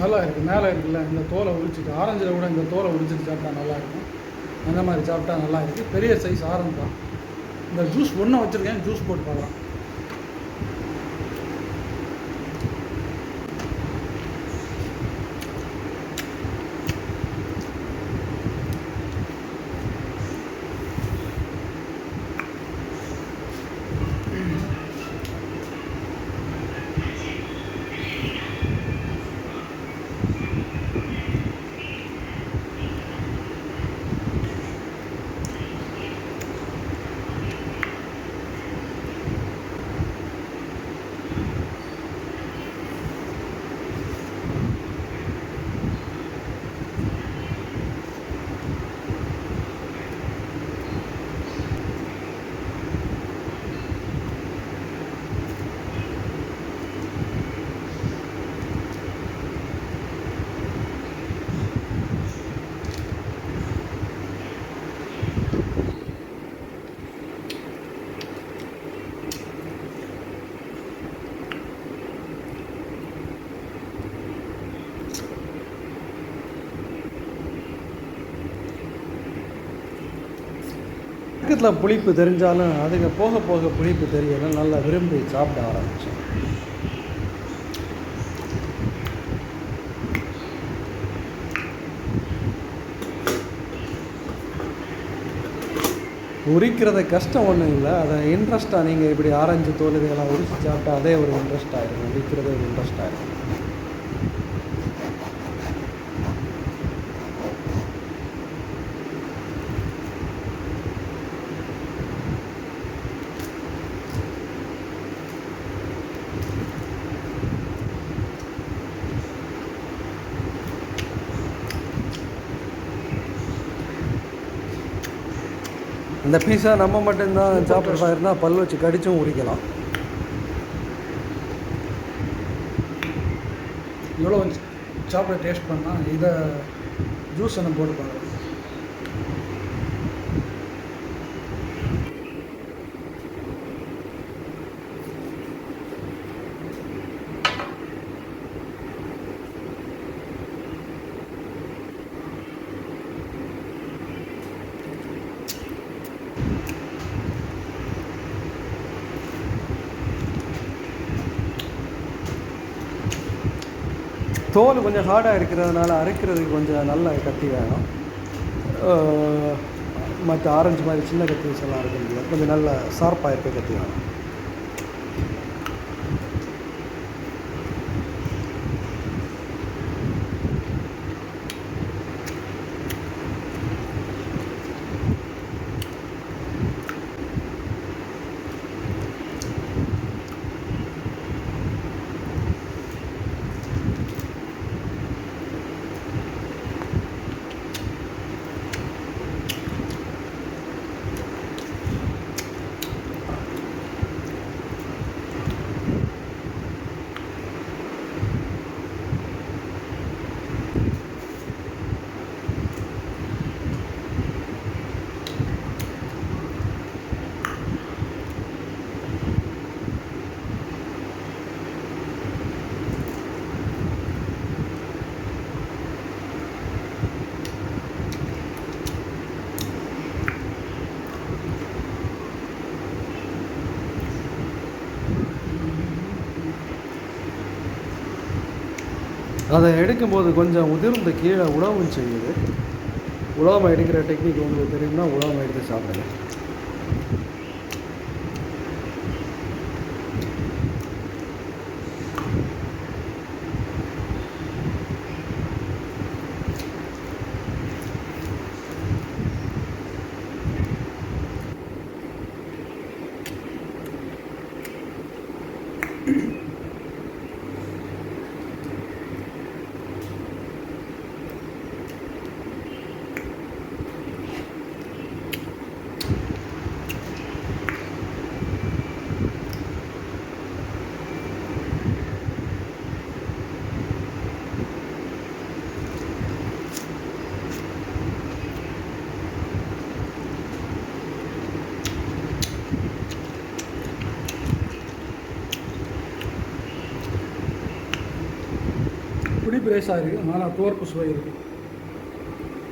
நல்லா இருக்குது மேலே இருக்குல்ல இந்த தோலை உரிச்சிட்டு ஆரஞ்சில் கூட இந்த தோலை உரிச்சிட்டு சாப்பிட்டா நல்லா இருக்கும் அந்த மாதிரி சாப்பிட்டா நல்லா இருக்குது பெரிய சைஸ் ஆரஞ்சு தான். இந்த ஜூஸ் ஒன்று வச்சுருக்கேன் ஜூஸ் போட்டு பார்க்கலாம். பக்கத்தில் புளிப்பு தெரிஞ்சாலும் அதுங்க போக போக புளிப்பு தெரியல நல்லா விரும்பி சாப்பிட ஆரம்பித்தோம் உரிக்கிறத கஷ்டம் ஒன்றும் இல்லை. அதை இன்ட்ரெஸ்ட்டாக நீங்கள் இப்படி ஆரஞ்சு தோல் உரிச்சு சாப்பிட்டா அதே ஒரு இன்ட்ரெஸ்ட் ஆகிடும் உரிக்கிறதே ஒரு இன்ட்ரெஸ்ட் ஆகிடும் இந்த பீஸா நம்ம மட்டும்தான் சாப்பிட்றதா இருந்தால் பல் வச்சு கடிச்சும் உரிக்கலாம். இவ்வளோ சாப்பிட டேஸ்ட் பண்ணால் இதை ஜூஸ் என்ன போட்டு பார்க்கலாம் தோல் கொஞ்சம் ஹார்டாக இருக்கிறதுனால அரைக்கிறதுக்கு கொஞ்சம் நல்ல கத்தி வேணும். மற்ற ஆரஞ்சு மாதிரி சின்ன கத்தி எல்லாம் முடியாது. கொஞ்சம் நல்ல ஷார்ப்பாக இருக்க கத்தி வேணும். அதை எடுக்கும்போது கொஞ்சம் உதிர்ந்து கீழே உழவும் செய்யுது. உழவம் எடுக்கிற டெக்னிக் உங்களுக்கு தெரியும்னா உழவம் எடுத்து சாப்பிடுங்க. பிடிப்பு ரேஸாக இருக்குது ஆனால் துவர்ப்பு சுவை இருக்குது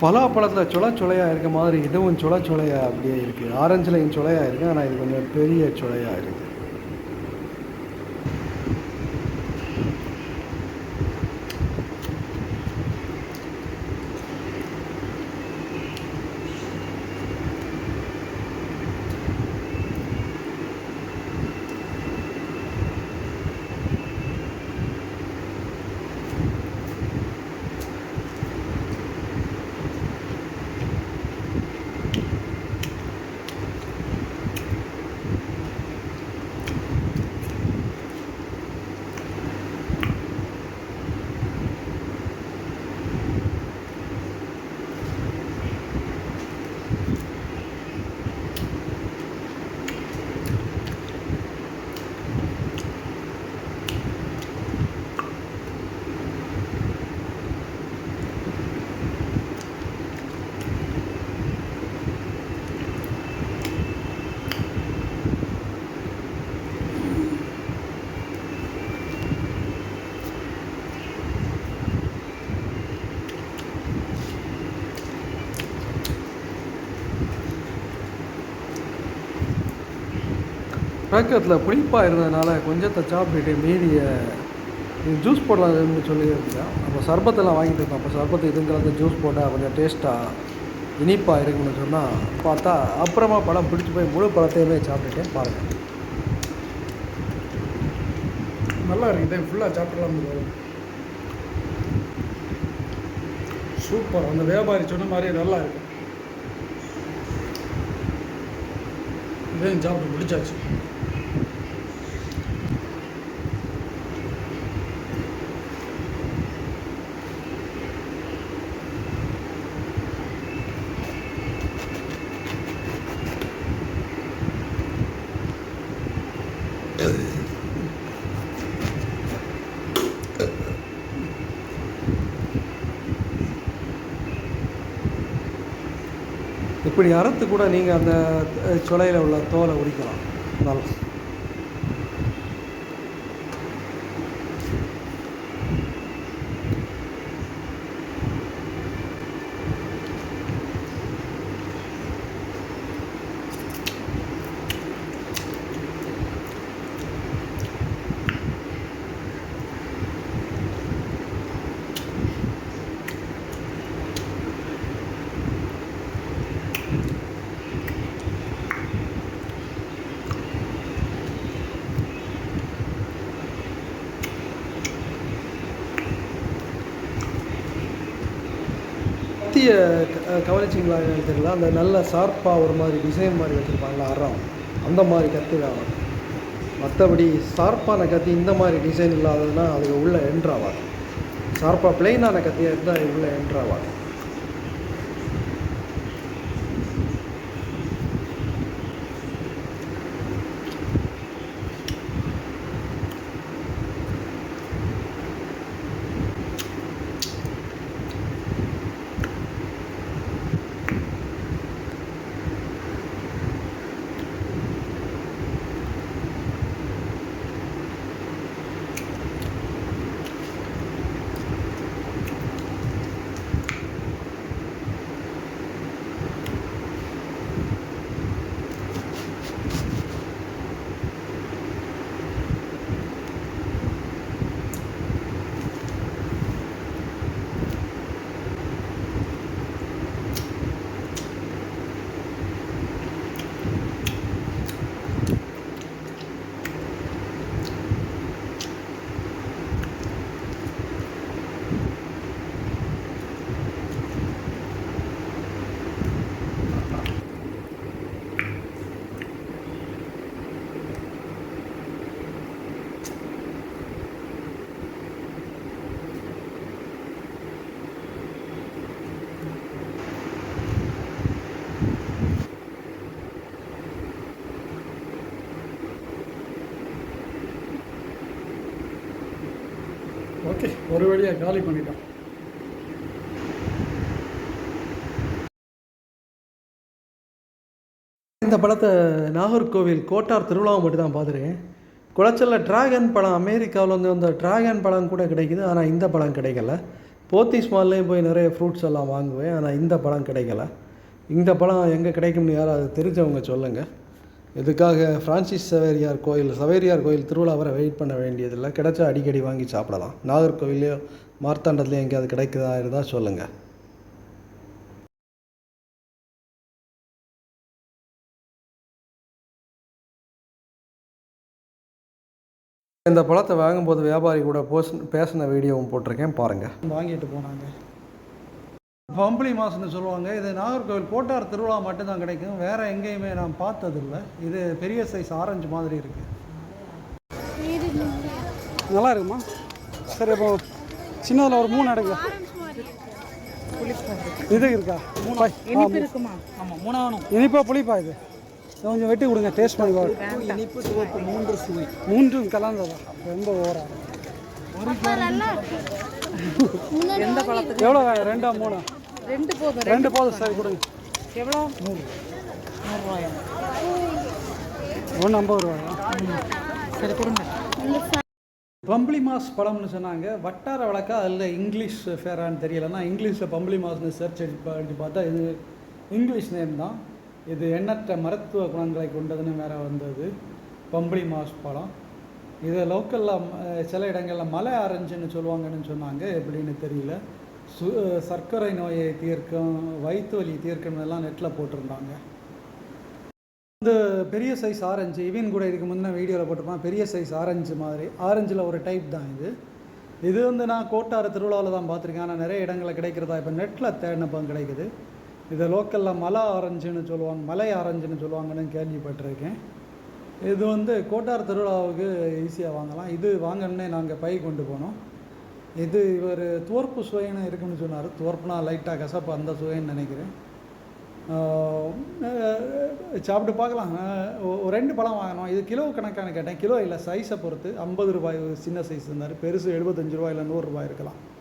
பலாப்பழத்தில் சுழ சுளையாக இருக்க மாதிரி இதுவும் சுழ சுளையா அப்படியே இருக்குது ஆரஞ்சுலையும் சுளையா இருக்குது ஆனால் இது கொஞ்சம் பெரிய சுளையா இருக்குது பேக்கத்தில் புளிப்பாக இருந்ததுனால கொஞ்சத்தை சாப்பிட்டுட்டு மீதியை ஜூஸ் போடலாம்னு சொல்லியிருந்தேன். அப்போ சர்பத்தெல்லாம் வாங்கிட்டு இருந்தோம் அப்போ சர்பத்து இதுவும் கலந்து ஜூஸ் போட்டால் கொஞ்சம் டேஸ்ட்டாக இனிப்பாக இருக்குன்னு சொன்னால் பார்த்தா அப்புறமா பழம் பிடிச்சி போய் முழு பழத்தையுமே சாப்பிட்டுட்டேன். பாருங்கள் நல்லா இருக்குது ஃபுல்லாக சாப்பிடலாம். சூப்பர். அந்த வியாபாரி சொன்ன மாதிரியே நல்லா இருக்கு. இதையும் சாப்பிட்டு முடிச்சாச்சு. இப்படி அறுத்து கூட நீங்கள் அந்த சுளையில் உள்ள தோலை உரிக்கலாம். நல்லா கத்திய கவனிச்சிங்களா தெரியல. அந்த நல்ல ஷார்ப்பாக ஒரு மாதிரி டிசைன் மாதிரி வச்சுருப்பாங்களா அறம். அந்த மாதிரி கத்தி வேணும் மற்றபடி ஷார்ப்பான கத்தி இந்த மாதிரி டிசைன் இல்லாததுன்னா அது உள்ளே என்ட்ராவாது ஷார்ப்பாக பிளெயினான கத்தியாக இருந்தால் அது என்ட்ராவாது ஒரு வழியாக காலி பண்ணிட்டோம் இந்த படத்தை நாகர்கோவில் கோட்டார் திருவிழாவை மட்டும் தான் பார்த்துருக்கேன். குளச்சலில் டிராகன் பழம் அமெரிக்காவில் வந்து அந்த டிராகன் படம் கூட கிடைக்குது ஆனால் இந்த பழம் கிடைக்கல. போத்தீஸ் மால்லேயும் போய் நிறைய ஃப்ரூட்ஸ் எல்லாம் வாங்குவேன் ஆனால் இந்த பழம் கிடைக்கல. இந்த பழம் எங்கே கிடைக்கும்னு யாராவது தெரிஞ்சவங்க சொல்லுங்கள் இதுக்காக ஃப்ரான்சிஸ் சவேரியார் கோயில் சவேரியார் கோயில் திருவிழா வரை வெயிட் பண்ண வேண்டியதில்லை. கிடைச்சா அடிக்கடி வாங்கி சாப்பிடலாம். நாகர்கோவிலையோ மார்த்தாண்டத்துலையும் எங்கேயாவது கிடைக்குதா இருந்தால் சொல்லுங்கள் இந்த பழத்தை வாங்கும்போது வியாபாரி கூட போஸ் பேசின வீடியோவும் போட்டிருக்கேன். பாருங்கள் வாங்கிட்டு போனாங்க. பம்பளி மாசுன்னு சொல்லுவாங்க. இது நாகர்கோவில் கோட்டார் திருவிழா மட்டும்தான் கிடைக்கும். வேற எங்கேயுமே நான் பார்த்ததில்ல. இது பெரிய சைஸ் ஆரஞ்சு மாதிரி இருக்கு. நல்லா இருக்குமா? சரி இப்போ சின்னதில் ஒரு மூணு எடுங்க. இது இருக்கா? இனிப்பு புளிப்பா இது? கொஞ்சம் வெட்டி கொடுங்க டேஸ்ட் பண்ணி பாருங்க. இனிப்பு சுவைப்பு மூன்று சுவை. மூன்றும் கலந்ததா? ரொம்ப ஓவரா எந்த பழத்துக்கு எவ்வளோ ரெண்டா மூணா? ரெண்டு போதும் ரெண்டு போதும் சரி கொடுங்க. எவ்வளோ? நூறு. நூறுரூவாயா? ஒன்று ஐம்பது ரூபாயா? சரி கொடுங்க. பம்பளி மாஸ் பழம்னு சொன்னாங்க. வட்டார வழக்கா அதில் இங்கிலீஷ் ஃபேரான்னு தெரியல நான் இங்கிலீஷில் பம்பளி மாஸ்னு சர்ச் அடிச்சு பார்த்தா இது இங்கிலீஷ் நேம் தான். இது எண்ணற்ற மருத்துவ குணங்களை கொண்டதுன்னு வேற வந்தது. பம்பளி மாஸ் பழம். இதை லோக்கலில் சில இடங்களில் மலை ஆரஞ்சுன்னு சொல்லுவாங்கன்னு சொன்னாங்க. எப்படின்னு தெரியல. சு சர்க்கரை நோயை தீர்க்கும் வயிற்று வலி தீர்க்கணும் எல்லாம் நெட்டில் போட்டிருந்தாங்க. இந்த பெரிய சைஸ் ஆரஞ்சு இவன் கூட இதுக்கு முன்னே வீடியோவில் போட்டிருப்பான் பெரிய சைஸ் ஆரஞ்சு மாதிரி. ஆரஞ்சில் ஒரு டைப் தான் இது. இது வந்து நான் கோட்டாறு திருவிழாவில் தான் பார்த்துருக்கேன். ஆனால் நிறைய இடங்களில் கிடைக்கிறதா இப்போ நெட்டில் தேடினப்போ கிடைக்குது. இதை லோக்கலில் மலை ஆரஞ்சுன்னு சொல்லுவாங்க மலை ஆரஞ்சுன்னு சொல்லுவாங்கன்னு கேள்விப்பட்டிருக்கேன். இது வந்து கோட்டார் திருவிழாவுக்கு ஈஸியாக வாங்கலாம். இது வாங்கணுன்னே நாங்கள் பை கொண்டு போனோம். இது இவர் துவர்ப்பு சுவைன்னு இருக்குன்னு சொன்னார். துவர்ப்புனா லைட்டாக கசப்பு அந்த சுவைன்னு நினைக்கிறேன். சாப்பிட்டு பார்க்கலாம். ஒ- ரெண்டு பழம் வாங்கினோம் இது கிலோ கணக்கான கேட்டேன். கிலோ இல்லை சைஸை பொறுத்து ஐம்பது ரூபாய் சின்ன சைஸ் இருந்தார். பெருசு எழுபத்தஞ்சு ரூபாய் இல்லை நூறுரூவா இருக்கலாம்.